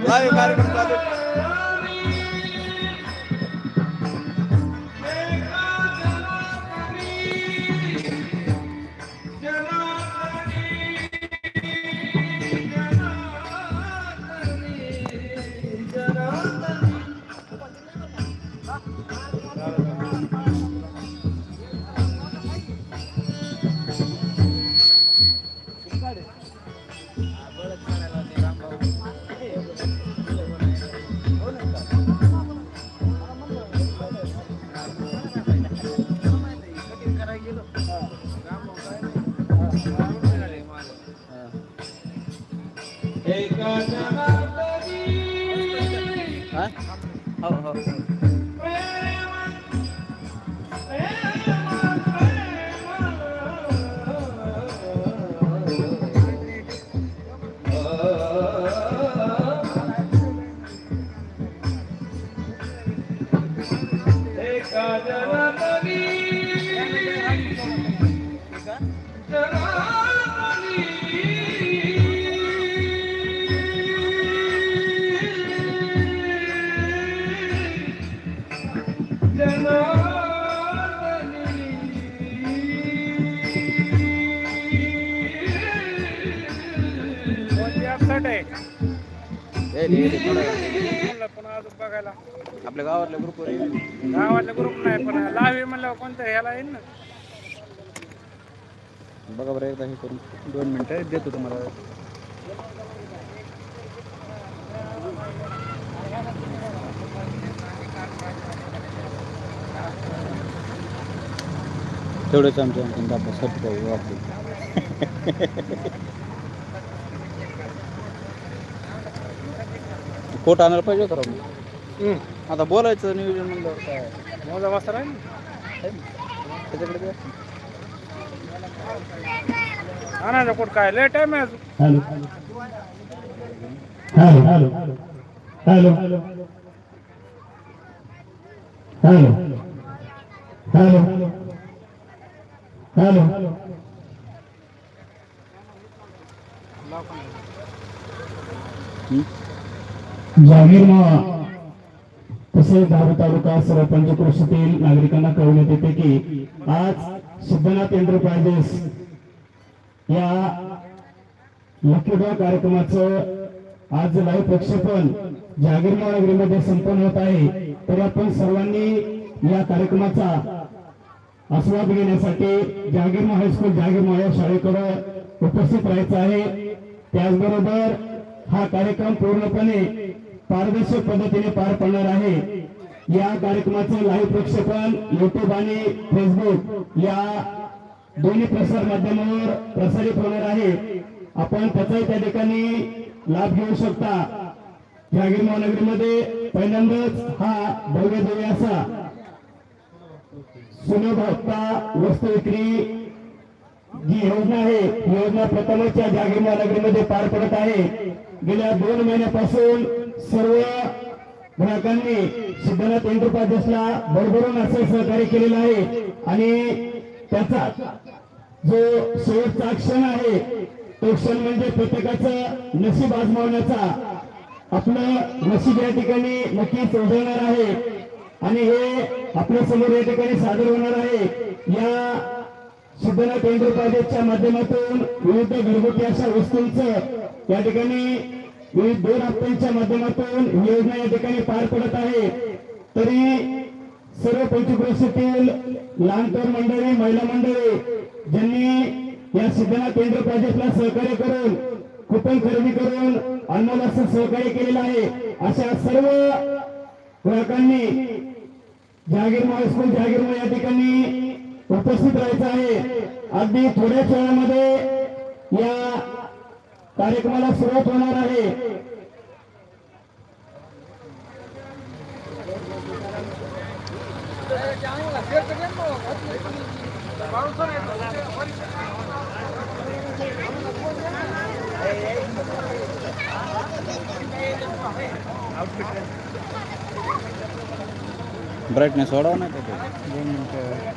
Live કાર્યક્રમ हा? हो हो अपसेट आहे. म्हणलं पुन्हा अजून बघायला. आपल्या गावातल्या ग्रुपवर येईल. गावातला ग्रुप नाही पण लावी म्हणल्यावर कोणतं ह्याला येईल ना. बघा बरं एकदा हे करून. दोन मिनिटं देतो तुम्हाला. तेवढंच आमच्या आणखीन आपलं सबस्क्राईब वापरू कोट आणायला पाहिजे होतं राव. मी. आता बोलायचं नियोजन म्हणलं काय? मोजा वाजता राहील. आहे ना? त्याच्याकडे द्या. आणायचं कोण काय? लेट आहे मी अजून. Hello. Hello hello. Hello. Hello. Hello. Hello. Hello जागीर मावा तसेच धारू तालुका सरपंच कृषीतील नागरिकांना कळवण्यात येते की आज सिद्धनाथ एंटरप्राइजेस या लकी कार्यक्रमाचं आज लाईव्ह प्रक्षेपण जागीरमाळ नगरीमध्ये संपन्न होत आहे. तर आपण सर्वांनी या कार्यक्रमाचा आस्वाद घेण्यासाठी जागीरमाळ हायस्कूल जागीरमाळ या शाळेकडे उपस्थित राहायचं आहे. त्याचबरोबर हा कार्यक्रम पूर्णपणे पारदर्शक पद्धतीने पार पडणार आहे. या कार्यक्रमाचं लाईव्ह प्रक्षेपण युट्यूब आणि फेसबुक या दोन्ही प्रसार माध्यमावर प्रसारित होणार आहे. आपण त्याचाही त्या ठिकाणी लाभ घेऊ शकता. जहागीर महानगरीमध्ये पहिल्यांदाच हा भव्य दिव्य असा सुलभ हप्ता वस्तू विक्री जी योजना आहे ही योजना प्रथमच या जहागीर महानगरीमध्ये पार पडत आहे. गेल्या दोन महिन्यापासून सर्व ग्राहकांनी सिद्धनाथ एंटरप्राइजेसला भरभरून असं सहकार्य केलेलं आहे. आणि त्याचा जो शेवटचा क्षण आहे तो क्षण म्हणजे प्रत्येकाचं नशीब आजमावण्याचा. आपलं नशीब या ठिकाणी नक्कीच उजळणार आहे. आणि हे आपल्यासमोर या ठिकाणी सादर होणार आहे. या सिद्धनाथ एंटरप्राइजेसच्या माध्यमातून विविध घरगुती अशा वस्तूंचं या ठिकाणी ही दोन हप्त्यांच्या माध्यमातून योजना या ठिकाणी पार पडत आहे. तरी सर्व पंचक्रोशीतील लहान मंडळी महिला मंडळी ज्यांनी या सिद्धनाथ एंटरप्राइजेसला सहकार्य करून कुपन खरेदी करून अनमोल सहकार्य केलेलं आहे. अशा सर्व ग्राहकांनी जहागीर हायस्कूल जहागीर या ठिकाणी उपस्थित राहायचं आहे. अगदी थोड्याच वेळामध्ये या कार्यक्रमाला सुरुवात होणार आहे ब्राईटनेस वाढवा का ते? दोन मिनटं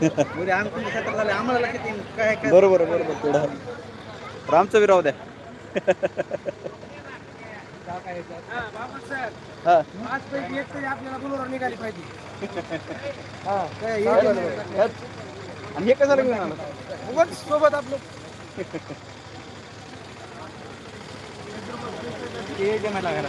आपल्याला बोलवर निघाली पाहिजे. हा, काय काय येईल झालं? आणि हे कशाला घेऊन आलं? उगाच सोबत आपलं. ते जमायला घरा